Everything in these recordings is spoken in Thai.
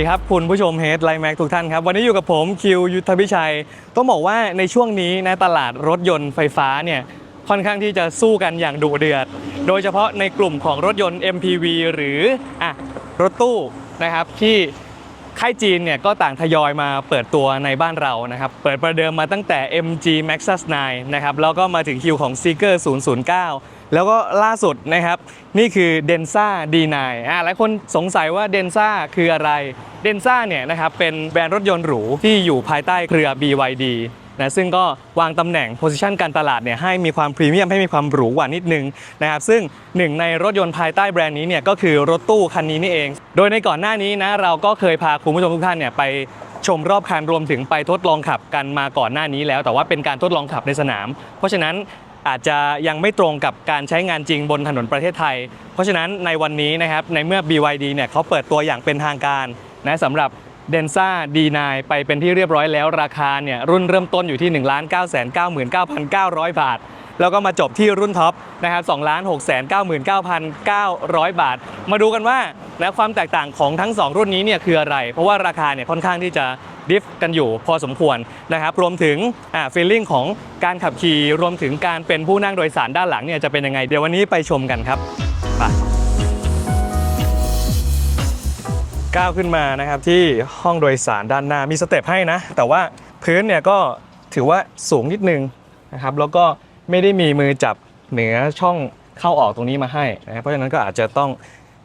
วัสดีครับคุณผู้ชมเฮดไลแม็กทุกท่านครับวันนี้อยู่กับผมคิวยุทธพิชัย ต้องบอกว่าในช่วงนี้นะตลาดรถยนต์ไฟฟ้าเนี่ยค่อนข้างที่จะสู้กันอย่างดุเดือด โดยเฉพาะในกลุ่มของรถยนต์ MPV หรืออะรถตู้นะครับที่ ค่ายจีนเนี่ยก็ต่างทยอยมาเปิดตัวในบ้านเรานะครับ เปิดประเดิมมาตั้งแต่ MG Maxus 9 นะครับ แล้วก็มาถึงคิวของ Seeker 009 แล้วก็ล่าสุดนะครับ นี่คือ Denza D9 อ่าหลายคนสงสัยว่า Denza คืออะไร Denza เนี่ยนะครับเป็นแบรนด์รถยนต์หรูที่อยู่ภายใต้เครือ BYD นะซึ่งก็วางตำแหน่งโพ i ิชันการตลาดเนี่ยให้มีความพรีเมียมให้มีความหรูกว่านิดนึงนะครับซึ่งหนึ่งในรถยนต์ภายใต้แบรนด์นี้เนี่ยก็คือรถตู้คันนี้นี่เอง โดยในก่อนหน้านี้นะเราก็เคยพาคุณผู้ชมทุกท่านเนี่ยไปชมรอบคันรวมถึงไปทดลองขับกันมาก่อนหน้านี้แล้ว แต่ว่าเป็นการทดลองขับในสนาม เพราะฉะนั้นอาจจะยังไม่ตรงกับการใช้งานจริงบนถนนประเทศไทย เพราะฉะนั้นในวันนี้นะครับในเมื่อ BYD เนี่ยเขาเปิดตัวอย่างเป็นทางการนะสำหรับ เดนซ่า D9 ไปเป็นที่เรียบร้อยแล้วราคาเนี่ยรุ่นเริ่มต้นอยู่ที่ 1 9 9 9 9 9 0 0 บาท แล้วก็มาจบที่รุ่นท็อปนะครับ2 6 9 9 9 0 0 บาท มาดูกันว่านะความแตกต่างของทั้ง 2 รุ่นนี้เนี่ยคืออะไร เพราะว่าราคาเนี่ยค่อนข้างที่จะดิฟกันอยู่พอสมควรนะครับรวมถึงอ่าฟีลลิ่งของการขับขี่รวมถึงการเป็นผู้นั่งโดยสารด้านหลังเนี่ยจะเป็นยังไงเดี๋ยววันนี้ไปชมกันครับไป ก้าวขึ้นมานะครับที่ห้องโดยสารด้านหน้ามีสเต็ปให้นะ แต่ว่าพื้นเนี่ยก็ถือว่าสูงนิดนึงนะครับแล้วก็ไม่ได้มีมือจับเหนือช่องเข้าออกตรงนี้มาให้นะครับเพราะฉะนั้นก็อาจจะต้อง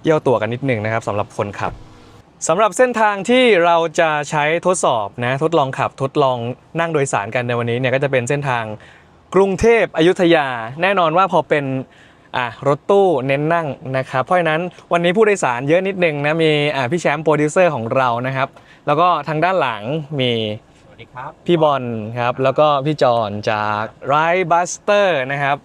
เอี้ยวตัวกันนิดนึงนะครับสำหรับคนขับสำหรับเส้นทางที่เราจะใช้ทดสอบนะทดลองขับทดลองนั่งโดยสารกันในวันนี้เนี่ยก็จะเป็นเส้นทางกรุงเทพอยุธยา แน่นอนว่าพอเป็น อะรถตู้เน้นนั่งนะครับเพราะฉะนั้นวันนี้ผู้โดยสารเยอะนิดนึงนะมีอะพี่แชมป์โปรดิวเซอร์ของเรานะครับ แล้วก็ทางด้านหลังมีสวัสดีครับพี่บอลครับแล้วก็พี่จอนจากไรบัสเตอร์นะครับ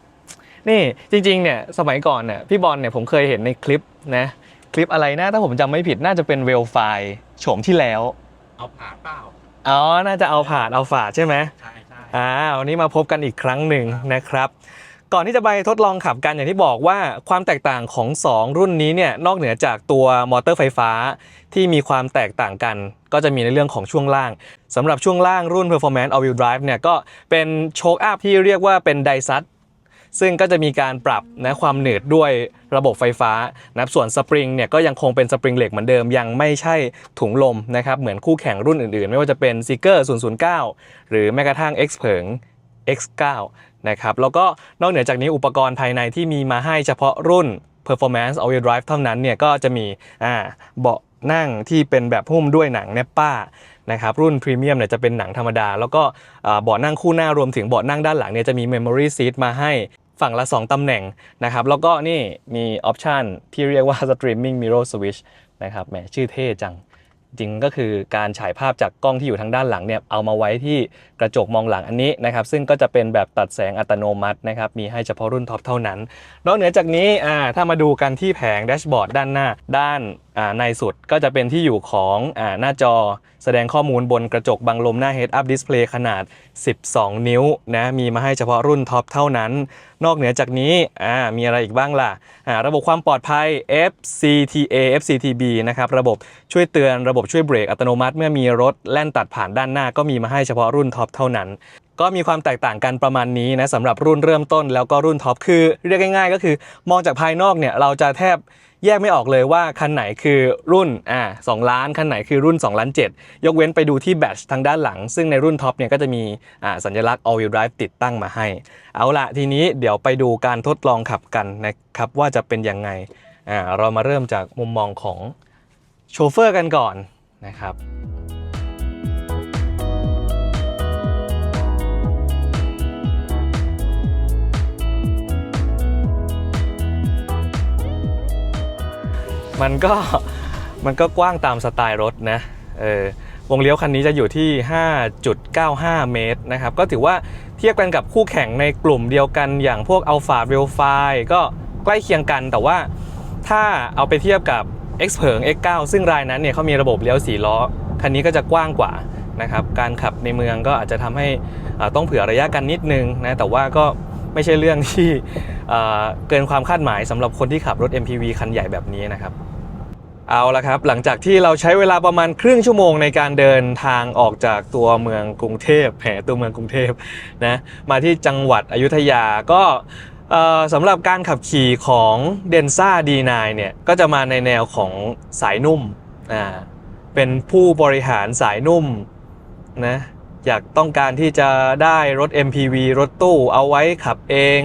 นี่จริงๆเนี่ยสมัยก่อนเนี่ยพี่บอลเนี่ยผมเคยเห็นในคลิปนะคลิปอะไรนะถ้าผมจำไม่ผิดน่าจะเป็นเวลไฟโฉมที่แล้ว เอาผ่านเปล่าอ๋อน่าจะเอาผ่านเอาฝาดใช่ไหมใช่ใช่อ่าวันนี้มาพบกันอีกครั้งหนึ่งนะครับ ก่อนที่จะไปทดลองขับกันอย่างที่บอกว่าความแตกต่างของ 2 รุ่นนี้เนี่ยนอกเหนือจากตัวมอเตอร์ไฟฟ้าที่มีความแตกต่างกัน ก็จะมีในเรื่องของช่วงล่างสำหรับช่วงล่างรุ่น Performance All Wheel Drive เนี่ยก็เป็นโชคอัพที่เรียกว่าเป็นไดซัตซึ่งก็จะมีการปรับนะความหนืดด้วยระบบไฟฟ้านะส่วนสปริงเนี่ยก็ยังคงเป็นสปริงเหล็กเหมือนเดิม ยังไม่ใช่ถุงลมนะครับเหมือนคู่แข่งรุ่นอื่นๆ ไม่ว่าจะเป็น Seeker 009 หรือแม้กระทั่ง X เผิง X9 นะครับแล้วก็นอกเหนือจากนี้อุปกรณ์ภายในที่มีมาให้เฉพาะรุ่น Performance All Wheel Drive เท่านั้นเนี่ยก็จะมีอ่าเบาะนั่งที่เป็นแบบหุ้มด้วยหนังเนปป้านะครับรุ่นพรีเมียมเนี่ยจะเป็นหนังธรรมดา แล้วก็เบาะนั่งคู่หน้ารวมถึงเบาะนั่งด้านหลังเนี่ยจะมี Memory Seat มาให้ฝั่งละ 2 ตำแหน่งนะครับ แล้วก็นี่มีออปชันที่เรียกว่า Streaming Mirror Switch นะครับแหมชื่อเท่จัง จริงก็คือการฉายภาพจากกล้องที่อยู่ทางด้านหลังเนี่ยเอามาไว้ที่กระจกมองหลังอันนี้นะครับ ซึ่งก็จะเป็นแบบตัดแสงอัตโนมัตินะครับ มีให้เฉพาะรุ่นท็อปเท่านั้น นอกเหนือจากนี้อ่าถ้ามาดูกันที่แผงแดชบอร์ดด้านหน้าด้าน ในสุดก็จะเป็นที่อยู่ของอหน้าจอแสดงข้อมูลบนกระจกบังลมหน้า Head Up Display ขนาด 12 นิ้วนะมีมาให้เฉพาะรุ่นท็อปเท่านั้น นอกเหนือจากนี้มีอะไรอีกบ้างล่ะระบบความปลอดภัย FCTA FCTB นะครับระบบช่วยเตือนระบบช่วยเบรกอัตโนมัติ เมื่อมีรถแล่นตัดผ่านด้านหน้าก็มีมาให้เฉพาะรุ่นท็อปเท่านั้น ก็มีความแตกต่างกันประมาณนี้นะสำหรับรุ่นเริ่มต้นแล้วก็รุ่นท็อปคือเรียกง่ายๆ ก็คือมองจากภายนอกเนี่ยเราจะแทบแยกไม่ออกเลยว่าคันไหนคือรุ่นอ่าสล้านคันไหนคือรุ่น2ล้าน7ยกเว้นไปดูที่แบตทางด้านหลัง ซึ่งในรุ่นท็อปเนี่ยก็จะมีอ่าสัญลักษณ์ all wheel drive ติดตั้งมาให้ เอาละทีนี้เดี๋ยวไปดูการทดลองขับกันนะครับว่าจะเป็นยังไงอ่าเรามาเริ่มจากมุมมองของโชเฟอร์กันก่อนนะครับ มันก็มันก็กว้างตามสไตล์รถนะเออวงเลี้ยวคันนี้จะอยู่ที่ 5.95 เมตรนะครับ ก็ถือว่าเทียบกันกับคู่แข่งในกลุ่มเดียวกันอย่างพวก Alpha r a i l f i ก็ใกล้เคียงกันแต่ว่าถ้าเอาไปเทียบกับ X เผิง X9 ซึ่งรายนั้นเนี่ยเขามีระบบเลี้ยวสีล้อ คันนี้ก็จะกว้างกว่านะครับ การขับในเมืองก็อาจจะทำให้อ่าต้องเผื่อระยะกันนิดนึงนะ แต่ว่าก็ไม่ใช่เรื่องที่อ่าเกินความคาดหมายสำหรับคนที่ขับรถ MPV คันใหญ่แบบนี้นะครับ เอาละครับ หลังจากที่เราใช้เวลาประมาณครึ่งชั่วโมงในการเดินทางออกจากตัวเมืองกรุงเทพแหมตัวเมืองกรุงเทพนะมาที่จังหวัดอยุธยาก็สำหรับการขับขี่ของเดนซ่า D9 เนี่ยก็จะมาในแนวของสายนุ่มอ่าเป็นผู้บริหารสายนุ่มนะอยากต้องการที่จะได้รถ MPV รถตู้เอาไว้ขับเอง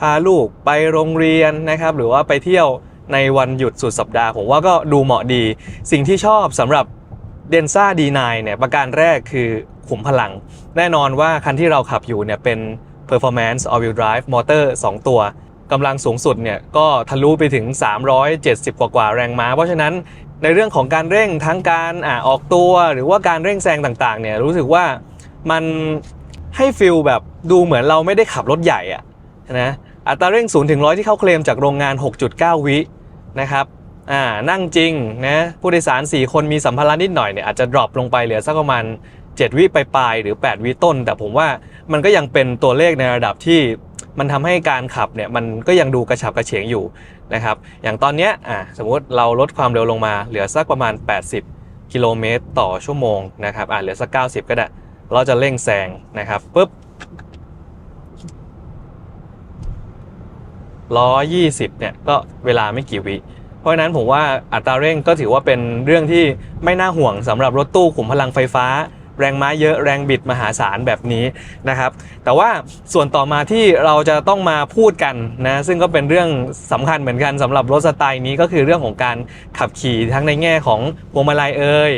พาลูกไปโรงเรียนนะครับ หรือว่าไปเที่ยว ในวันหยุดสุดสัปดาห์ ผมว่าก็ดูเหมาะดี สิ่งที่ชอบสำหรับเดนซ่า D9 เนี่ยประการแรกคือขุมพลัง แน่นอนว่าคันที่เราขับอยู่เนี่ยเป็น Performance All Wheel Drive มอเตอร์2ตัวกำลังสูงสุดเนี่ยก็ทะลุไปถึง 370 กว่ากว่าแรงม้า เพราะฉะนั้นในเรื่องของการเร่งทั้งการอออกตัว หรือว่าการเร่งแซงต่างๆเนี่ยรู้สึกว่ามันให้ฟิลแบบดูเหมือนเราไม่ได้ขับรถใหญ่อะนะ อัตราเร่ง 0 ถึง 100 ที่เขาเคลมจากโรงงาน 6.9 วินะครับอ่านั่งจริงนะผู้โดยสาร 4 คนมีสัมภาระนิดหน่อยเนี่ยอาจจะดรอปลงไปเหลือสักประมาณ 7 วิปลายๆหรือ 8 วิต้น แต่ผมว่ามันก็ยังเป็นตัวเลขในระดับที่มันทำให้การขับเนี่ยมันก็ยังดูกระฉับกระเฉงอยู่นะครับอย่างตอนเนี้ยอะสมมุติเราลดความเร็วลงมาเหลือสักประมาณ 80 กิโลเมตรต่อชั่วโมงนะครับอะเหลือสัก 90 ก็ได้ เราจะเร่งแซงนะครับปุ๊บ 120 เนี่ยก็เวลาไม่กี่วิ เพราะฉะนั้นผมว่าอัตราเร่งก็ถือว่าเป็นเรื่องที่ไม่น่าห่วงสำหรับรถตู้ขุมพลังไฟฟ้า แรงม้าเยอะแรงบิดมหาศาลแบบนี้นะครับ แต่ว่าส่วนต่อมาที่เราจะต้องมาพูดกันนะซึ่งก็เป็นเรื่องสำคัญเหมือนกันสำหรับรถสไตล์นี้ก็คือเรื่องของการขับขี่ทั้งในแง่ของพวงมาลัยเอ่ย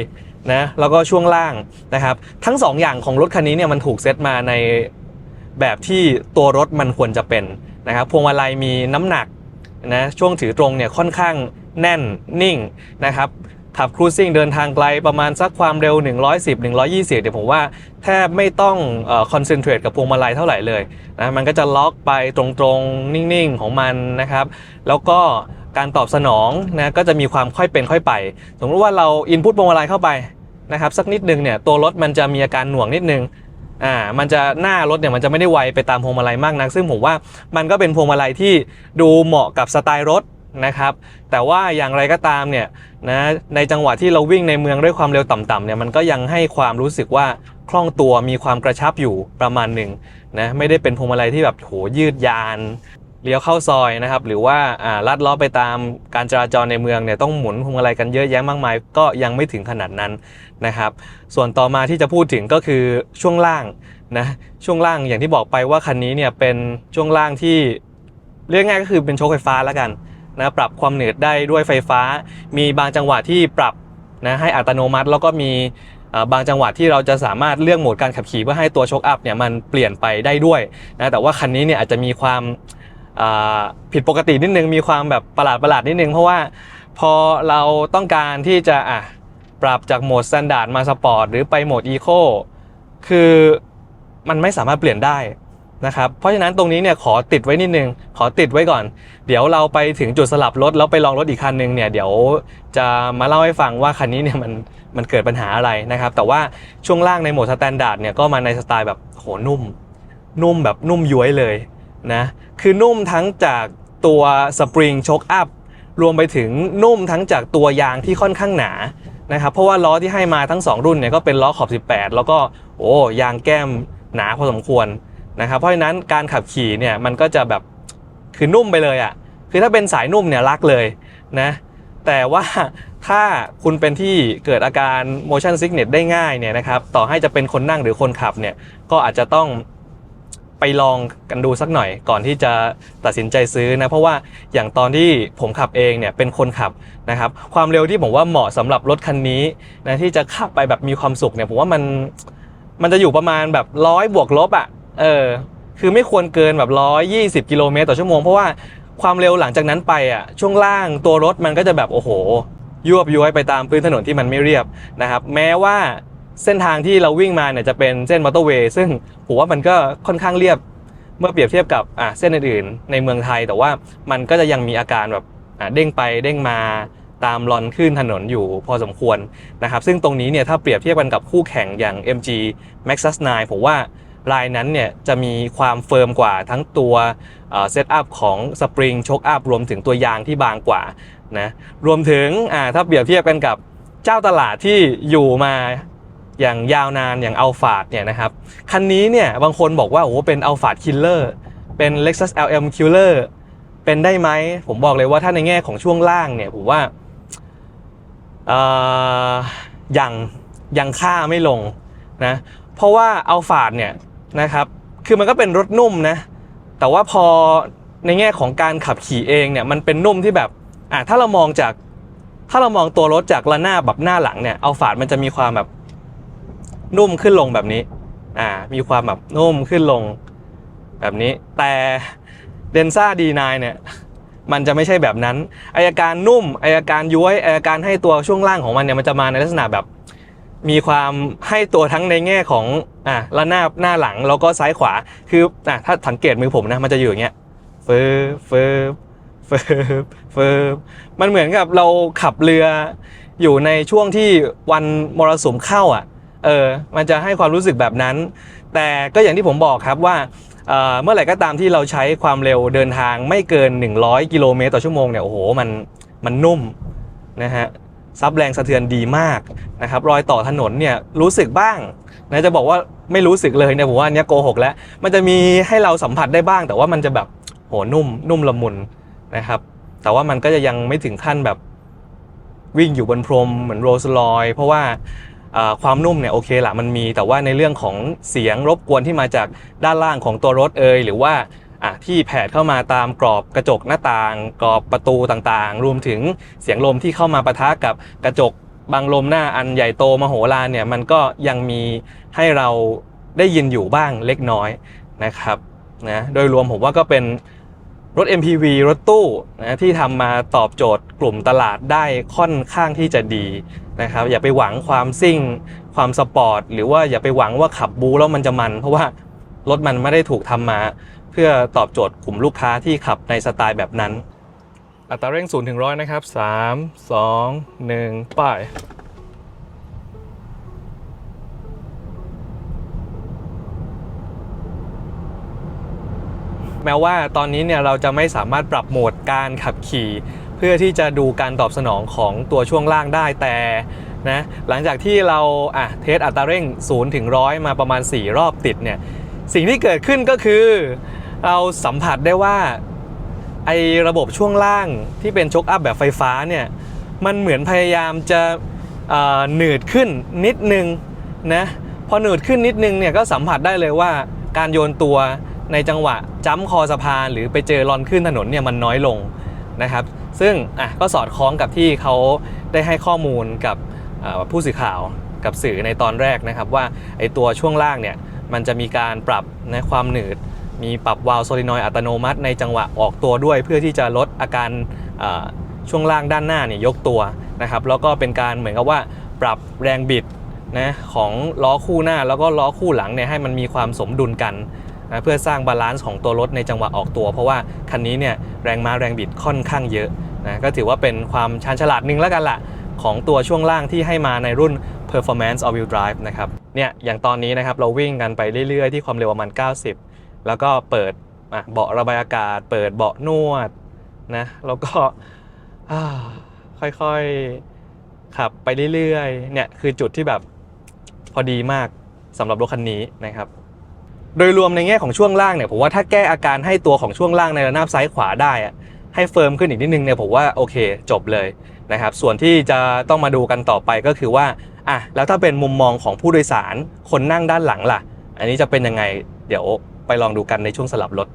นะแล้วก็ช่วงล่างนะครับ ทั้งสองอย่างของรถคันนี้เนี่ยมันถูกเซตมาในแบบที่ตัวรถมันควรจะเป็น นะครับพวงมาลัยมีน้ำหนักนะช่วงถือตรงเนี่ยค่อนข้างแน่นนิ่งนะครับขับครูซิ่งเดินทางไกลประมาณสักความเร็ว 110 120 เดี๋ยวผมว่าแทบไม่ต้องคอนเซนเทรตกับพวงมาลัยเท่าไหร่เลยนะมันก็จะล็อกไปตรงๆ นิ่งๆ ของมันนะครับ แล้วก็การตอบสนองนะก็จะมีความค่อยเป็นค่อยไป สมมติว่าเราอินพุตพวงมาลัยเข้าไปนะครับสักนิดนึงเนี่ยตัวรถมันจะมีอาการหน่วงนิดนึง อ่ามันจะหน้ารถเนี่ยมันจะไม่ได้ไวไปตามพวงมาลัยมากนัก ซึ่งผมว่ามันก็เป็นพวงมาลัยที่ดูเหมาะกับสไตล์รถนะครับ แต่ว่าอย่างไรก็ตามเนี่ยนะในจังหวะที่เราวิ่งในเมืองด้วยความเร็วต่ำๆเนี่ยมันก็ยังให้ความรู้สึกว่าคล่องตัวมีความกระชับอยู่ประมาณหนึ่งนะไม่ได้เป็นพวงมาลัยที่แบบโหยืดยานเลี้ยวเข้าซอยนะครับ หรือว่าอ่าลัดล้อไปตามการจราจรในเมืองเนี่ยต้องหมุนพวงมาลัยกันเยอะแยะมากมาย ก็ยังไม่ถึงขนาดนั้น นะครับ ส่วนต่อมาที่จะพูดถึงก็คือช่วงล่างนะช่วงล่างอย่างที่บอกไปว่าคันนี้เนี่ยเป็นช่วงล่างที่เรียกง่ายก็คือเป็นโชคไฟฟ้าแล้วกันนะปรับความเหนืดได้ด้วยไฟฟ้า มีบางจังหวะที่ปรับนะให้อัตโนมัติ แล้วก็มีบางจังหวะที่เราจะสามารถเลือกโหมดการขับขี่เพื่อให้ตัวโชคอัพเนี่ยมันเปลี่ยนไปได้ด้วยนะแต่ว่าคันนี้เนี่ยอาจจะมีความผิดปกตินิดนึงมีความแบบประหลาดประหลาดนิดนึง เพราะว่าพอเราต้องการที่จะอะ ปรับจากโหมดสแตนดาร์ดมาสปอร์ตหรือไปโหมดอีโคคือมันไม่สามารถเปลี่ยนได้นะครับ เพราะฉะนั้นตรงนี้เนี่ยขอติดไว้นิดนึง ขอติดไว้ก่อน เดี๋ยวเราไปถึงจุดสลับรถแล้วไปลองรถอีกคันนึงเนี่ยเดี๋ยวจะมาเล่าให้ฟังว่าคันนี้เนี่ยมันมันเกิดปัญหาอะไรนะครับ แต่ว่าช่วงล่างในโหมดสแตนดาร์ดเนี่ยก็มาในสไตล์แบบโหนุ่ม นุ่มแบบนุ่มย้วยเลยนะ คือนุ่มทั้งจากตัวสปริงช็อคอัพรวมไปถึงนุ่มทั้งจากตัวยางที่ค่อนข้างหนา นะครับเพราะว่าล้อที่ให้มาทั้ง 2 รุ่นเนี่ยก็เป็นล้อขอบ 18 แล้วก็โอ้ยางแก้มหนาพอสมควรนะครับเพราะฉะนั้นการขับขี่เนี่ยมันก็จะแบบคือนุ่มไปเลยอะ่ะคือถ้าเป็นสายนุ่มเนี่ยรักเลยนะแต่ว่าถ้าคุณเป็นที่เกิดอาการ motion sickness ได้ง่ายเนี่ยนะครับต่อให้จะเป็นคนนั่งหรือคนขับเนี่ยก็อาจจะต้อง ไปลองกันดูสักหน่อยก่อนที่จะตัดสินใจซื้อนะ เพราะว่าอย่างตอนที่ผมขับเองเนี่ยเป็นคนขับนะครับ ความเร็วที่ผมว่าเหมาะสำหรับรถคันนี้นะที่จะขับไปแบบมีความสุขเนี่ยผมว่ามันมันจะอยู่ประมาณแบบร้อยบวกลบอะ่ะเออคือไม่ควรเกินแบบร้อยยี่สิบกิโลเมตรต่อชั่วโมง เพราะว่าความเร็วหลังจากนั้นไปอะช่วงล่างตัวรถมันก็จะแบบโอ้โหยวบย้วยไปตามพื้นถนนที่มันไม่เรียบนะครับ แม้ว่า เส้นทางที่เราวิ่งมาเนี่ยจะเป็นเส้นมอเตอร์เวย์ซึ่งผมว่ามันก็ค่อนข้างเรียบเมื่อเปรียบเทียบกับอะเส้นอื่นๆ ในเมืองไทย แต่ว่ามันก็จะยังมีอาการแบบอะเด้งไปเด้งมาตามลอนขึ้นถนนอยู่พอสมควรนะครับ ซึ่งตรงนี้เนี่ยถ้าเปรียบเทียบกันกับคู่แข่งอย่าง MG Maxus 9 ผมว่าลายนั้นเนี่ยจะมีความเฟิร์มกว่าทั้งตัวเซตอัพของสปริงช็อคอัพรวมถึงตัวยางที่บางกว่านะรวมถึงถ้าเปรียบเทียบกันกับเจ้าตลาดที่อยู่มา อย่างยาวนานอย่างอัลฟาดเนี่ยนะครับคันนี้เนี่ยบางคนบอกว่าโอ้โหเป็นอัลฟาดคิลเลอร์เป็น Lexus LM Killer เป็นได้ไหมผมบอกเลยว่าถ้าในแง่ของช่วงล่างเนี่ยผมว่าเอ่อยังยังค่าไม่ลงนะเพราะว่าอัลฟาดเนี่ยนะครับคือมันก็เป็นรถนุ่มนะแต่ว่าพอในแง่ของการขับขี่เองเนี่ยมันเป็นนุ่มที่แบบอะถ้าเรามองจากถ้าเรามองตัวรถจากระนาบแบบหน้าหลังเนี่ยอัลฟาดมันจะมีความแบบ นุ่มขึ้นลงแบบนี้ อ่า มีความแบบนุ่มขึ้นลงแบบนี้ แต่เดนซ่าดีนเนี่ย มันจะไม่ใช่แบบนั้น อายการนุ่ม อายการย้วย อายการให้ตัวช่วงล่างของมันเนี่ยมันจะมาในลักษณะแบบ มีความให้ตัวทั้งในแง่ของ อะระนาบหน้าหลังแล้วก็ซ้ายขวา คือ อะถ้าสังเกตมือผมนะ มันจะอยู่อย่างเงี้ย เฟิร์บเฟิร์บเฟิร์เฟิร์มันเหมือนกับเราขับเรืออยู่ในช่วงที่วันมรสุมเข้าอะ เออมันจะให้ความรู้สึกแบบนั้น แต่ก็อย่างที่ผมบอกครับว่าเออเมื่อไหร่ก็ตามที่เราใช้ความเร็วเดินทางไม่เกิน 100 กิโลเมตรต่อชั่วโมงเนี่ยโอ้โหมันมันนุ่มนะฮะซับแรงสะเทือนดีมากนะครับรอยต่อถนนเนี่ยรู้สึกบ้างนะจะบอกว่าไม่รู้สึกเลยเนี่ยผมว่าอันนี้โกหกแล้ว มันจะมีให้เราสัมผัสได้บ้าง แต่ว่ามันจะแบบโหนุ่มนุ่มละมุนนะครับ แต่ว่ามันก็จะยังไม่ถึงขั้นแบบวิ่งอยู่บนพรมเหมือนโรลส์รอยเพราะว่า ความนุ่มเนี่ยโอเคละมันมีแต่ว่าในเรื่องของเสียงรบกวนที่มาจากด้านล่างของตัวรถเอยหรือว่าอะที่แผดเข้ามาตามกรอบกระจกหน้าต่าง กรอบประตูต่างๆ รวมถึงเสียงลมที่เข้ามาปะทะกับกระจกบางลมหน้าอันใหญ่โตมโหฬารเนี่ยมันก็ยังมีให้เราได้ยินอยู่บ้างเล็กน้อยนะครับนะโดยรวมผมว่าก็เป็นรถ MPV รถตู้นะที่ทำมาตอบโจทย์กลุ่มตลาดได้ค่อนข้างที่จะดี นะครับอย่าไปหวังความซิ่ง ความสปอร์ตหรือว่าอย่าไปหวังว่าขับบูแล้วมันจะมัน เพราะว่ารถมันไม่ได้ถูกทำมา เพื่อตอบโจทย์กลุ่มลูกค้าที่ขับในสไตล์แบบนั้น อัตราเร่ง0ถึงร้อยนะครับ 3 2 1ไป้ายแม้ว่าตอนนี้เนี่ยเราจะไม่สามารถปรับโหมดการขับขี่ เพื่อที่จะดูการตอบสนองของตัวช่วงล่างได้แต่นะหลังจากที่เราอะเทสอัตราเร่ง0ถึงร้อยมาประมาณ 4 รอบติดเนี่ยสิ่งที่เกิดขึ้นก็คือ เราสัมผัสได้ว่าไอระบบช่วงล่างที่เป็นช็อคอัพแบบไฟฟ้าเนี่ยมันเหมือนพยายามจะอ่อหนืดขึ้นนิดนึงนะพอหนืดขึ้นนิดนึงเนี่ยก็สัมผัสได้เลยว่าการโยนตัวในจังหวะจ้ำคอสะพานหรือไปเจอรอนขึ้นถนนเนี่ยมันน้อยลงนะครับ ซึ่งอะก็สอดคล้องกับที่เขาได้ให้ข้อมูลกับผู้สื่อข่าวกับสื่อในตอนแรกนะครับ ว่าไอตัวช่วงล่างเนี่ยมันจะมีการปรับนะความหนืด มีปรับวาล์วโซลินอยด์อัตโนมัติในจังหวะออกตัวด้วย เพื่อที่จะลดอาการช่วงล่างด้านหน้าเนี่ยยกตัวนะครับแล้วก็เป็นการเหมือนกับว่าปรับแรงบิดนะของล้อคู่หน้าแล้วก็ล้อคู่หลังเนี่ยให้มันมีความสมดุลกัน นะเพื่อสร้างบาลานซ์ของตัวรถในจังหวะออกตัว เพราะว่าคันนี้เนี่ยแรงม้าแรงบิดค่อนข้างเยอะนะก็ถือว่าเป็นความชาญฉลาดหนึ่งแล้วกันละของตัวช่วงล่างที่ให้มาในรุ่น performance all wheel drive นะครับเนี่ยอย่างตอนนี้นะครับเราวิ่งกันไปเรื่อยๆ ที่ความเร็วประมาณ 90 แล้วก็เปิดเบาะระบายอากาศ เปิดเบาะนวดนะแล้วก็ค่อยๆขับไปเรื่อยๆเนี่ยคือจุดที่แบบพอดีมากสำหรับรถคันนี้นะครับ โดยรวมในแง่ของช่วงล่างเนี่ยผมว่าถ้าแก้อาการให้ตัวของช่วงล่างในระนาบซ้ายขวาได้ให้เฟิร์มขึ้นอีกนิดนึงเนี่ยผมว่าโอเคจบเลยนะครับส่วนที่จะต้องมาดูกันต่อไปก็คือว่าอะแล้วถ้าเป็นมุมมองของผู้โดยสารคนนั่งด้านหลังล่ะ อันนี้จะเป็นยังไงเดี๋ยวไปลองดูกันในช่วงสลับรถ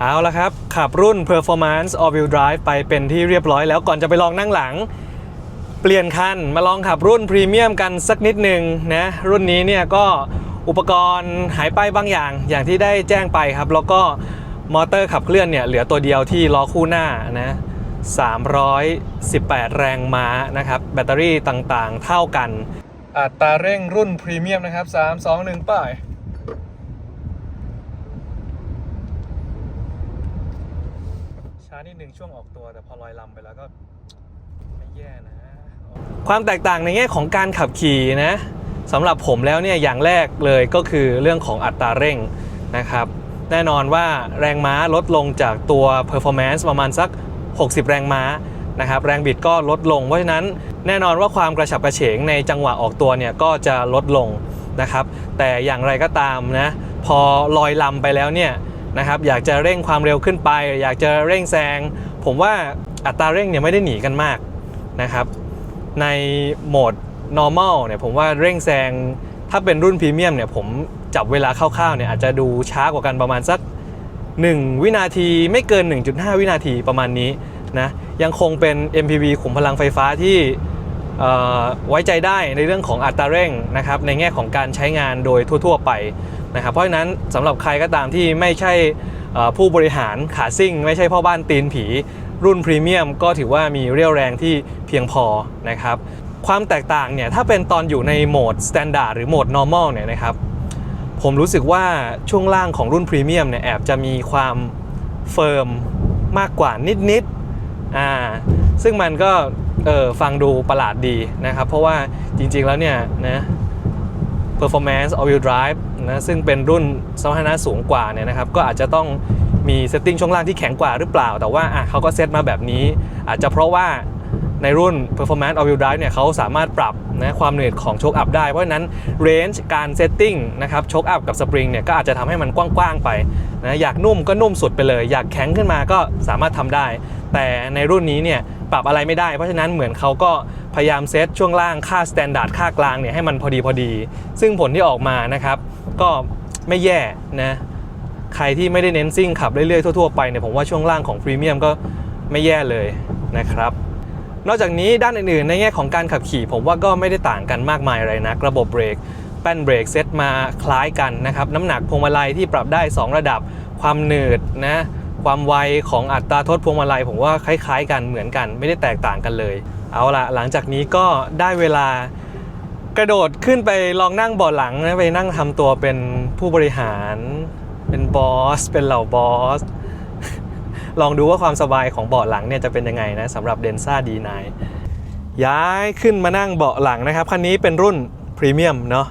เอาละครับ ขับรุ่น Performance All Wheel Drive ไปเป็นที่เรียบร้อยแล้วก่อนจะไปลองนั่งหลัง เปลี่ยนคันมาลองขับรุ่นพรีเมียมกันสักนิดหนึ่งนะรุ่นนี้เนี่ยก็ อุปกรณ์หายไปบางอย่างอย่างที่ได้แจ้งไปครับ แล้วก็มอเตอร์ขับเคลื่อนเนี่ยเหลือตัวเดียวที่ล้อคู่หน้านะ318 แรงม้านะครับ แบตเตอรี่ต่างๆ เท่ากัน อัตราเร่งรุ่นพรีเมียมนะครับ 3 2 1 ป้าย ช้านิดนึงช่วงออกตัวแต่พอลอยลำไปแล้วก็ ไม่แย่นะ ความแตกต่างในแง่ของการขับขี่นะ สำหรับผมแล้วเนี่ยอย่างแรกเลยก็คือเรื่องของอัตราเร่งนะครับ แน่นอนว่าแรงม้าลดลงจากตัว performance ประมาณสัก 60 แรงม้านะครับแรงบิดก็ลดลง เพราะฉะนั้นแน่นอนว่าความกระฉับกระเฉงในจังหวะออกตัวเนี่ยก็จะลดลงนะครับ แต่อย่างไรก็ตามนะพอลอยลำไปแล้วเนี่ยนะครับอยากจะเร่งความเร็วขึ้นไป อยากจะเร่งแซง ผมว่าอัตราเร่งเนี่ยไม่ได้หนีกันมากนะครับ ในโหมด normal เนี่ยผมว่าเร่งแซงถ้าเป็นรุ่นพรีเมียมเนี่ยผมจับเวลาคร่าวๆเนี่ยอาจจะดูช้ากว่ากันประมาณสัก 1 วินาทีไม่เกิน 1.5 วินาทีประมาณนี้นะยังคงเป็น MPV ขุมพลังไฟฟ้าที่ไว้ใจได้ในเรื่องของอัตราเร่งนะครับในแง่ของการใช้งานโดยทั่ว ๆ ไปนะครับเพราะฉะนั้นสำหรับใครก็ตามที่ไม่ใช่ผู้บริหารขาซิ่ง ไม่ใช่พ่อบ้านตีนผี รุ่นพรีเมียมก็ถือว่ามีเรี่ยวแรงที่เพียงพอนะครับ ความแตกต่างเนี่ยถ้าเป็นตอนอยู่ในโหมด Standard หรือโหมด Normal เนี่ยนะครับผมรู้สึกว่าช่วงล่างของรุ่นพรีเมียมเนี่ยแอบจะมีความเฟิร์มมากกว่านิดๆอ่าซึ่งมันก็เออฟังดูประหลาดดีนะครับ เพราะว่าจริงๆแล้วเนี่ยนะ performance all wheel drive นะซึ่งเป็นรุ่นสมรรถนะสูงกว่าเนี่ยนะครับก็อาจจะต้องมีเซตติ้งช่วงล่างที่แข็งกว่าหรือเปล่า แต่ว่าอะเขาก็เซตมาแบบนี้ อาจจะเพราะว่า ในรุ่น performance all wheel drive เนี่ยเขาสามารถปรับนะความเหนื่อยของโชคอัพได้เพราะฉะนั้น range การเซตติ้งนะครับโชคอัพกับสปริงเนี่ยก็อาจจะทำให้มันกว้างๆไปนะอยากนุ่มก็นุ่มสุดไปเลย อยากแข็งขึ้นมาก็สามารถทำได้ แต่ในรุ่นนี้เนี่ยปรับอะไรไม่ได้ เพราะฉะนั้นเหมือนเขาก็พยายามเซตช่วงล่างค่า standard ค่ากลางเนี่ยให้มันพอดีพอดี ซึ่งผลที่ออกมานะครับก็ไม่แย่นะใครที่ไม่ได้เน้นซิ่งขับเรื่อยๆทั่วๆไปเนี่ยผมว่าช่วงล่างของพรีเมียมก็ไม่แย่เลยนะครับ นอกจากนี้ด้านอื่นๆ ในแง่ของการขับขี่ ผมว่าก็ไม่ได้ต่างกันมากมายอะไรนะระบบเบรกแป้นเบรกเซตมาคล้ายกันนะครับน้ำหนักพวงมาลัยที่ปรับได้ 2 ระดับ ความหนืดนะความไวของอัตราทดพวงมาลัยผมว่าคล้าย ๆ กันเหมือนกัน ไม่ได้แตกต่างกันเลย เอาละหลังจากนี้ก็ได้เวลากระโดดขึ้นไปลองนั่งเบาะหลังนะไปนั่งทำตัวเป็นผู้บริหาร เป็นบอสเป็นเหล่าบอส ลองดูว่าความสบายของเบาะหลังเนี่ยจะเป็นยังไงนะสำหรับ Denza D9 ย้ายขึ้นมานั่งเบาะหลังนะครับคันนี้เป็นรุ่นพรีเมียมเนาะ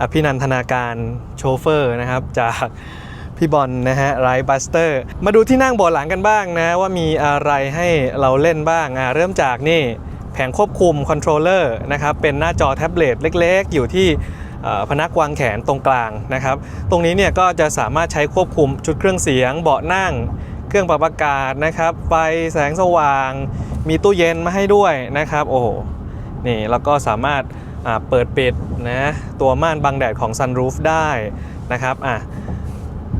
อภินันทนาการโชเฟอร์นะครับจากพี่บอลนะฮะไรบัสเตอร์มาดูที่นั่งเบาะหลังกันบ้างนะ ว่ามีอะไรให้เราเล่นบ้างอะเริ่มจากนี่แผงควบคุมคอนโทรลเลอร์นะครับเป็นหน้าจอแท็บเล็ตเล็กๆ อยู่ที่พนักวางแขนตรงกลางนะครับ ตรงนี้เนี่ยก็จะสามารถใช้ควบคุมชุดเครื่องเสียง เบาะนั่ง เครื่องปรับอากาศนะครับไฟแสงสว่าง มีตู้เย็นมาให้ด้วยนะครับ โอ้โหนี่แล้วก็สามารถเปิดปิดนะตัวม่านบังแดดของ Sunroof ได้นะครับอะ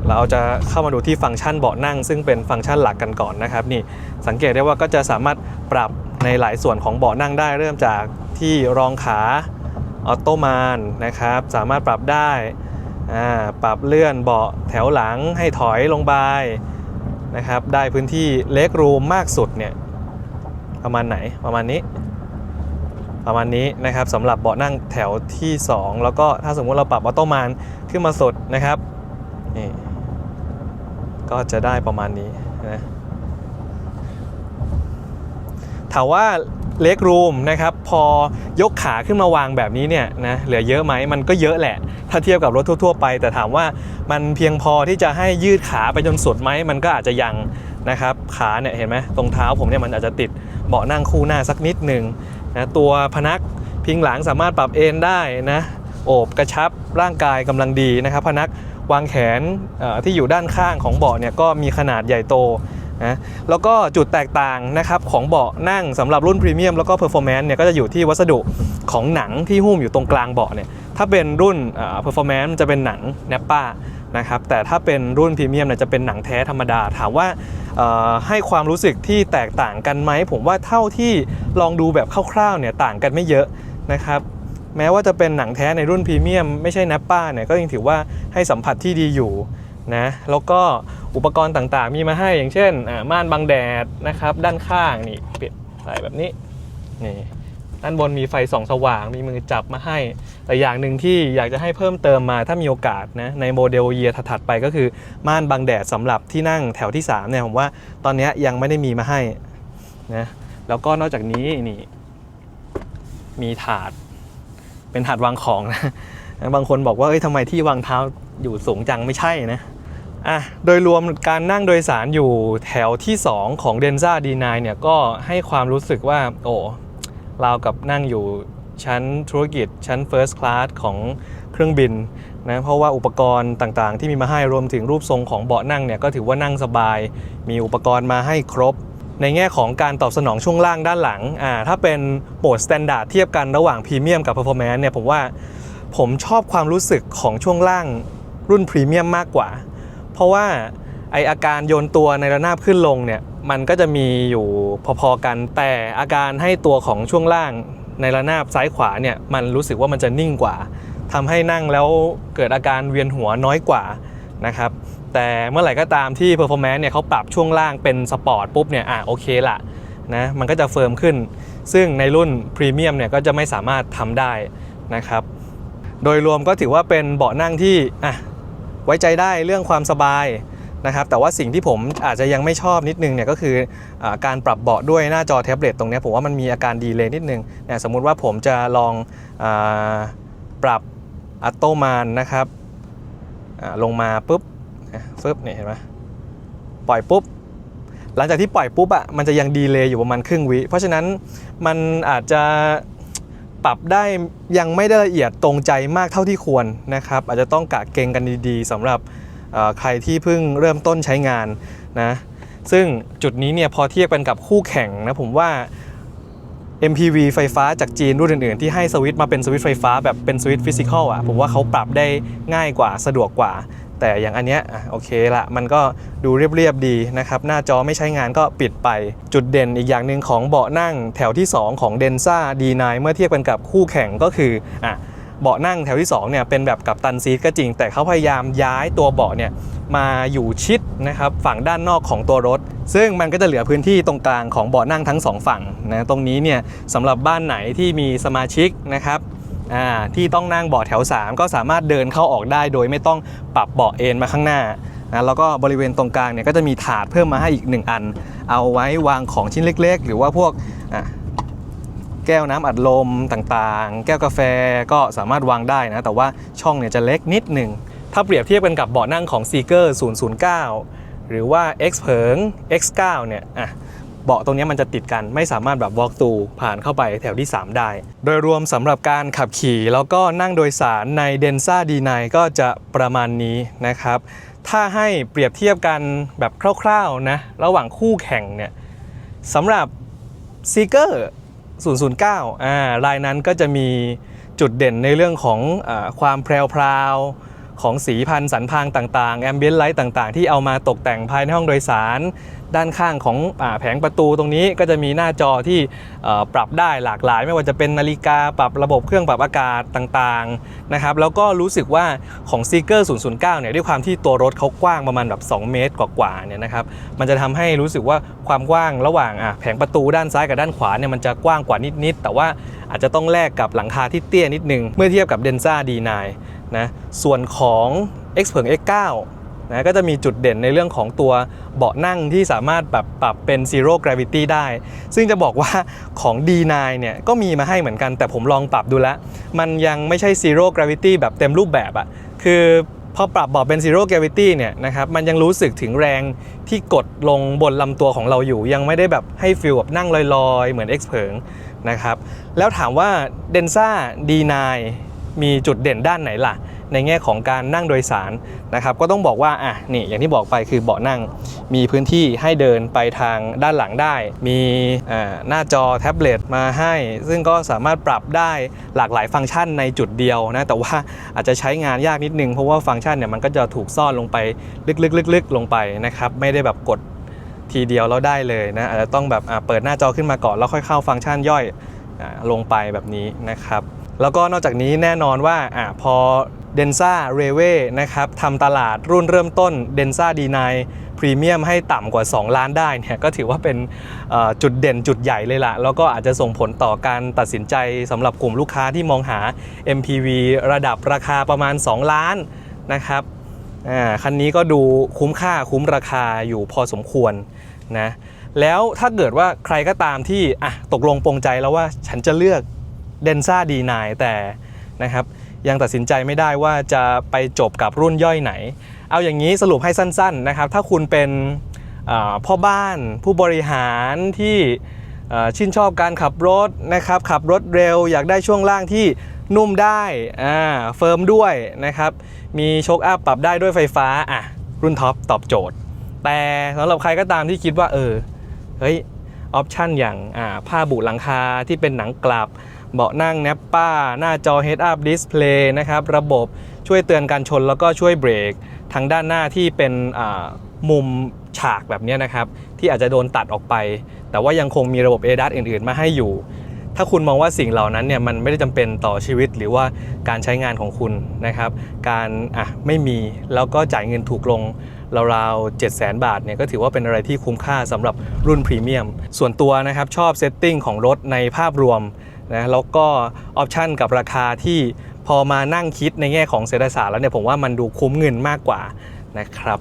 เราจะเข้ามาดูที่ฟังก์ชันเบาะนั่ง ซึ่งเป็นฟังก์ชันหลักกันก่อนนะครับนี่สังเกตได้ว่าก็จะสามารถปรับในหลายส่วนของเบาะนั่งได้ เริ่มจากที่รองขาออโตมานนะครับสามารถปรับได้ปรับเลื่อนเบาะแถวหลังให้ถอยลงไป นะครับ ได้พื้นที่เล็กรูมมากสุดเนี่ยประมาณไหนประมาณนี้ ประมาณนี้นะครับสำหรับเบาะนั่งแถวที่ 2 แล้วก็ถ้าสมมุติเราปรับออโตมานขึ้นมาสุดนะครับนี่ก็จะได้ประมาณนี้นะถามว่า เล็กรูมนะครับพอยกขาขึ้นมาวางแบบนี้เนี่ยนะเหลือเยอะไหมมันก็เยอะแหละ ถ้าเทียบกับรถทั่ว ๆ ไป แต่ถามว่ามันเพียงพอที่จะให้ยืดขาไปจนสุดไหมมันก็อาจจะยังนะครับขาเนี่ยเห็นไหมตรงเท้าผมเนี่ยมันอาจจะติดเบาะนั่งคู่หน้าสักนิดหนึ่งนะตัวพนักพิงหลังสามารถปรับเอนได้นะโอบกระชับร่างกายกำลังดีนะครับ พนักวางแขนที่อยู่ด้านข้างของเบาะเนี่ยก็มีขนาดใหญ่โต นะแล้วก็จุดแตกต่างนะครับของเบาะนั่งสำหรับรุ่นพรีเมียมแล้วก็เพอร์ฟอร์แมนซ์เนี่ยก็จะอยู่ที่วัสดุของหนังที่หุ้มอยู่ตรงกลางเบาะเนี่ยถ้าเป็นรุ่นเพอร์ฟอร์แมนซ์จะเป็นหนังแนปป้านะครับแต่ถ้าเป็นรุ่นพรีเมียมเนี่ยจะเป็นหนังแท้ธรรมดา ถามว่าให้ความรู้สึกที่แตกต่างกันไหม ผมว่าเท่าที่ลองดูแบบคร่าวๆเนี่ยต่างกันไม่เยอะนะครับแม้ว่าจะเป็นหนังแท้ในรุ่นพรีเมียมไม่ใช่แนปป้าเนี่ยก็ยังถือว่าให้สัมผัสที่ดีอยู่ นะแล้วก็อุปกรณ์ต่างๆ มีมาให้อย่างเช่นม่านบังแดดนะครับ ด้านข้างนี่ปิดใส่แบบนี้นี่ด้านบนมีไฟส่องสว่างมีมือจับมาให้ แต่อย่างหนึ่งที่อยากจะให้เพิ่มเติมมาถ้ามีโอกาสนะในโมเดลเยียร์ถัดๆไปก็คือม่านบังแดดสำหรับที่นั่งแถวที่3เนี่ยผมว่าตอนนี้ยยังไม่ได้มีมาให้นะแล้วก็นอกจากนี้นี่มีถาดเป็นถาดวางของนะบางคนบอกว่าเอ้ยทำไมที่วางเท้าอยู่สูงจังไม่ใช่นะ อะโดยรวมการนั่งโดยสารอยู่แถวที่ 2 ของ d e n z a D9 เนี่ยก็ให้ความรู้สึกว่า โอ้เราวกับนั่งอยู่ชั้นธุรกิจชั้น First Class ของเครื่องบินนะเพราะว่าอุปกรณ์ต่างๆ ที่มีมาให้รวมถึงรูปทรงของเบาะนั่งเนี่ยก็ถือว่านั่งสบาย มีอุปกรณ์มาให้ครบ ในแง่ของการตอบสนองช่วงล่างด้านหลังอ่าถ้าเป็นโหมดสแตนดาร์ดเทียบกันระหว่างพรีเมียมกับ Performance เนี่ยผมว่าผมชอบความรู้สึกของช่วงล่างรุ่นพรีเมียมมากกว่า เพราะว่าไออาการโยนตัวในระนาบขึ้นลงเนี่ยมันก็จะมีอยู่พอๆกัน แต่อาการให้ตัวของช่วงล่างในระนาบซ้ายขวาเนี่ยมันรู้สึกว่ามันจะนิ่งกว่าทำให้นั่งแล้วเกิดอาการเวียนหัวน้อยกว่านะครับแต่เมื่อไหร่ก็ตามที่ performance เนี่ยเขาปรับช่วงล่างเป็นสปอร์ตปุ๊บเนี่ยอะโอเคละนะมันก็จะเฟิร์มขึ้น ซึ่งในรุ่นพรีเมียมเนี่ยก็จะไม่สามารถทำได้นะครับโดยรวมก็ถือว่าเป็นเบาะนั่งที่อะ ไว้ใจได้เรื่องความสบายนะครับแต่ว่าสิ่งที่ผมอาจจะยังไม่ชอบนิดนึงเนี่ยก็คืออการปรับเบาะด้วยหน้าจอแท็บเล็ตตรงนี้ผมว่ามันมีอาการดีเลย์นิดนึงเนี่ยสมมุติว่าผมจะลองอปรับอัตโตมานนะครับลงมาปุ๊บอะฟึบเนี่ยเห็นไหมปล่อยปุ๊บหลังจากที่ปล่อยปุ๊บอะมันจะยังดีเลย์อยู่ประมาณครึ่งวิเพราะฉะนั้นมันอาจจะ ปรับได้ยังไม่ได้ละเอียดตรงใจมากเท่าที่ควรนะครับ อาจจะต้องกะเกงกันดีๆสำหรับใครที่เพิ่งเริ่มต้นใช้งานนะซึ่งจุดนี้เนี่ยพอเทียบกันกับคู่แข่งนะผมว่า MPV ไฟฟ้าจากจีนรุ่นอื่นๆ ที่ให้สวิตมาเป็นสวิตไฟฟ้าแบบเป็นสวิตฟิสิกอลอะผมว่าเขาปรับได้ง่ายกว่าสะดวกกว่า แต่อย่างอันเนี้ยอะโอเคละมันก็ดูเรียบๆดีนะครับ หน้าจอไม่ใช้งานก็ปิดไป จุดเด่นอีกอย่างหนึ่งของเบาะนั่งแถวที่ 2 ของ d e n z a D9 เมื่อเทียบกันกับคู่แข่งก็คืออะเบาะนั่งแถวที่2เนี่ยเป็นแบบกับตันซีทก็จริง แต่เขาพยายามย้ายตัวเบาะเนี่ยมาอยู่ชิดนะครับฝั่งด้านนอกของตัวรถ ซึ่งมันก็จะเหลือพื้นที่ตรงกลางของเบาะนั่งทั้งสองฝั่งนะตรงนี้เนี่ยสำหรับบ้านไหนที่มีสมาชิกนะครับ ที่ต้องนั่งเบาะแถว 3 ก็สามารถเดินเข้าออกได้ โดยไม่ต้องปรับเบาะเอนมาข้างหน้านะแล้วก็บริเวณตรงกลางเนี่ยก็จะมีถาดเพิ่มมาให้อีก 1 อัน เอาไว้วางของชิ้นเล็ก ๆ หรือว่าพวกแก้วน้ำอัดลมต่างๆ แก้วกาแฟก็สามารถวางได้นะ แต่ว่าช่องเนี่ยจะเล็กนิดหนึ่ง ถ้าเปรียบเทียบกันกับเบาะนั่งของ Seeker 009 หรือว่า X เผิง X9 เนี่ยอะ เบาะตรงนี้มันจะติดกันไม่สามารถแบบ walk through ผ่านเข้าไปแถวที่ 3 ได้ โดยรวมสำหรับการขับขี่แล้วก็นั่งโดยสารใน d e n z a D9 ก็จะประมาณนี้นะครับ ถ้าให้เปรียบเทียบกันแบบคร่าวๆนะระหว่างคู่แข่งเนี่ยสำหรับ Seeker 009อ่ารายนั้นก็จะมีจุดเด่นในเรื่องของอความแพรวๆของสีพันธ์สันพางต่างๆ แอมเบียนไลท์ต่างๆ ที่เอามาตกแต่งภายในห้องโดยสาร ด้านข้างของอแผงประตูตรงนี้ก็จะมีหน้าจอที่ปรับได้หลากหลาย ไม่ว่าจะเป็นนาฬิกาปรับระบบเครื่องปรับอากาศต่างๆนะครับแล้วก็รู้สึกว่าของ Seeker 009เนี่ยด้วยความที่ตัวรถเขากว้างประมาณแบบ 2 เมตรกว่าๆเนี่ยนะครับมันจะทำให้รู้สึกว่าความกว้างระหว่างแผงประตูด้านซ้ายกับด้านขวาเนี่ยมันจะกว้างกว่านิดๆแต่ว่าอาจจะต้องแลกกับหลังคาที่เตี้ยนิดนึงเมื่อเทียบกับ d e n z a D9 นะส่วนของ X เผิง X9 นะก็จะมีจุดเด่นในเรื่องของตัวเบาะนั่งที่สามารถแบบปรับเป็น zero gravity ได้ ซึ่งจะบอกว่าของ D9 เนี่ยก็มีมาให้เหมือนกัน แต่ผมลองปรับดูแล้ว มันยังไม่ใช่ zero gravity แบบเต็มรูปแบบอะคือพอปรับเบาะเป็น zero gravity เนี่ยนะครับมันยังรู้สึกถึงแรงที่กดลงบนลำตัวของเราอยู่ ยังไม่ได้แบบให้ฟิลแบบนั่งลอยๆ เหมือน X เผิงนะครับแล้วถามว่า d e n z a D9 มีจุดเด่นด้านไหนล่ะ ในแง่ของการนั่งโดยสารนะครับ ก็ต้องบอกว่าอะนี่อย่างที่บอกไปคือเบาะนั่ง มีพื้นที่ให้เดินไปทางด้านหลังได้ มีหน้าจอแท็บเล็ตมาให้ ซึ่งก็สามารถปรับได้หลากหลายฟังก์ชันในจุดเดียวนะแต่ว่าอาจจะใช้งานยากนิดนึงเพราะว่าฟังก์ชันเนี่ยมันก็จะถูกซ่อนลงไปลึกๆๆ ๆ ลงไปนะครับไม่ได้แบบกดทีเดียวแล้วได้เลยนะอาจจะต้องแบบเปิดหน้าจอขึ้นมาก่อนแล้วค่อยเข้าฟังก์ชันย่อยอลงไปแบบนี้นะครับ แล้วก็นอกจากนี้แน่นอนว่าอพอ d e n z a r a y w a y นะครับทำตลาดรุ่นเริ่มต้น d e n z a D9 Premium ให้ต่ำกว่า 2 ล้านได้เนี่ยก็ถือว่าเป็นจุดเด่นจุดใหญ่เลยล่ะ แล้วก็อาจจะส่งผลต่อการตัดสินใจสำหรับกลุ่มลูกค้าที่มองหา MPV ระดับราคาประมาณ 2 ล้านนะครับคันนี้ก็ดูคุ้มค่าคุ้มราคาอยู่พอสมควรนะแล้วถ้าเกิดว่าใครก็ตามที่อะตกลงปรงใจแล้วว่าฉันจะเลือกเดนซ่าดีนแต่นะครับ ยังตัดสินใจไม่ได้ว่าจะไปจบกับรุ่นย่อยไหน เอาอย่างนี้สรุปให้สั้นๆนะครับ ถ้าคุณเป็นพ่อบ้านผู้บริหารที่ชื่นชอบการขับรถนะครับ ขับรถเร็วอยากได้ช่วงล่างที่นุ่มได้อ่าเฟิร์มด้วยนะครับ มีโชคอัพปรับได้ด้วยไฟฟ้าอะรุ่นท็อปตอบโจทย์ แต่สำหรับใครก็ตามที่คิดว่าเออเฮ้ยออปชันอย่างอ่าผ้าบุหลังคาที่เป็นหนังกลับ เบาะนั่งแนปป้า หน้าจอ Head Up Display นะครับ ระบบช่วยเตือนการชนแล้วก็ช่วยเบรกทางด้านหน้าที่เป็นมุมฉากแบบนี้นะครับ ที่อาจจะโดนตัดออกไป แต่ว่ายังคงมีระบบ ADAS อื่น ๆ มาให้อยู่ ถ้าคุณมองว่าสิ่งเหล่านั้นเนี่ยมันไม่ได้จำเป็นต่อชีวิตหรือว่าการใช้งานของคุณนะครับ การอะไม่มีแล้วก็จ่ายเงินถูกลงราวๆ 7 0 0 0 0 บาทเนี่ยก็ถือว่าเป็นอะไรที่คุ้มค่าสำหรับรุ่นพรีเมียม ส่วนตัวนะครับชอบเซตติ้งของรถในภาพรวม นะแล้วก็ออปชันกับราคาที่พอมานั่งคิดในแง่ของเศรษฐศาสตร์แล้วเนี่ยผมว่ามันดูคุ้มเงินมากกว่านะครับ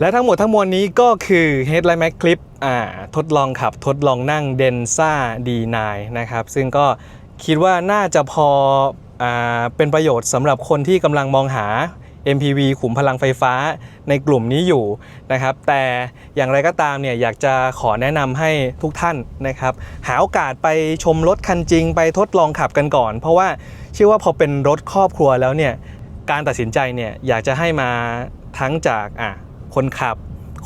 และทั้งหมดทั้งมวลนี้ก็คือ Headline Mac Clip อ่าทดลองขับทดลองนั่ง Denza D9 นะครับ ซึ่งก็คิดว่าน่าจะพออเป็นประโยชน์สำหรับคนที่กำลังมองหา MPV ขุมพลังไฟฟ้าในกลุ่มนี้อยู่นะครับ แต่อย่างไรก็ตามเนี่ยอยากจะขอแนะนำให้ทุกท่านนะครับ หาโอกาสไปชมรถคันจริง ไปทดลองขับกันก่อน เพราะว่าเชื่อว่าพอเป็นรถครอบครัวแล้วเนี่ยการตัดสินใจเนี่ยอยากจะให้มาทั้งจากอะคนขับ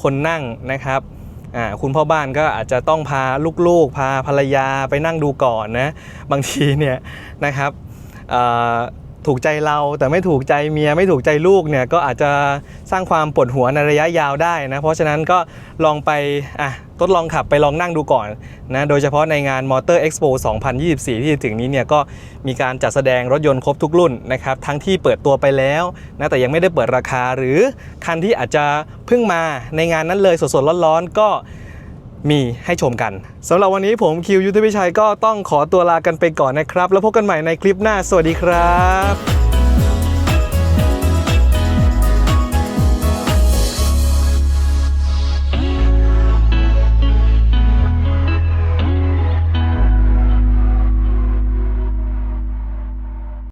คนนั่งนะครับอ่าคุณพ่อบ้านก็อาจจะต้องพาลูกๆ พาภรรยาไปนั่งดูก่อนนะบางทีเนี่ยนะครับอ่อ ถูกใจเราแต่ไม่ถูกใจเมียไม่ถูกใจลูกเนี่ยก็อาจจะสร้างความปวดหัวในระยะยาวได้นะ เพราะฉะนั้นก็ลองไปอะทดลองขับไปลองนั่งดูก่อนนะโดยเฉพาะในงาน Motor Expo 2024 ที่ถึงนี้เนี่ยก็มีการจัดแสดงรถยนต์ครบทุกรุ่นนะครับทั้งที่เปิดตัวไปแล้วนะแต่ยังไม่ได้เปิดราคาหรือคันที่อาจจะเพิ่งมาในงานนั้นเลยสดๆร้อนๆก็ มีให้ชมกันสำหรับวันนี้ผมคิวยุทธพิชัยก็ต้องขอตัวลากันไปก่อนนะครับ แล้วพบกันใหม่ในคลิปหน้าสวัสดีครับ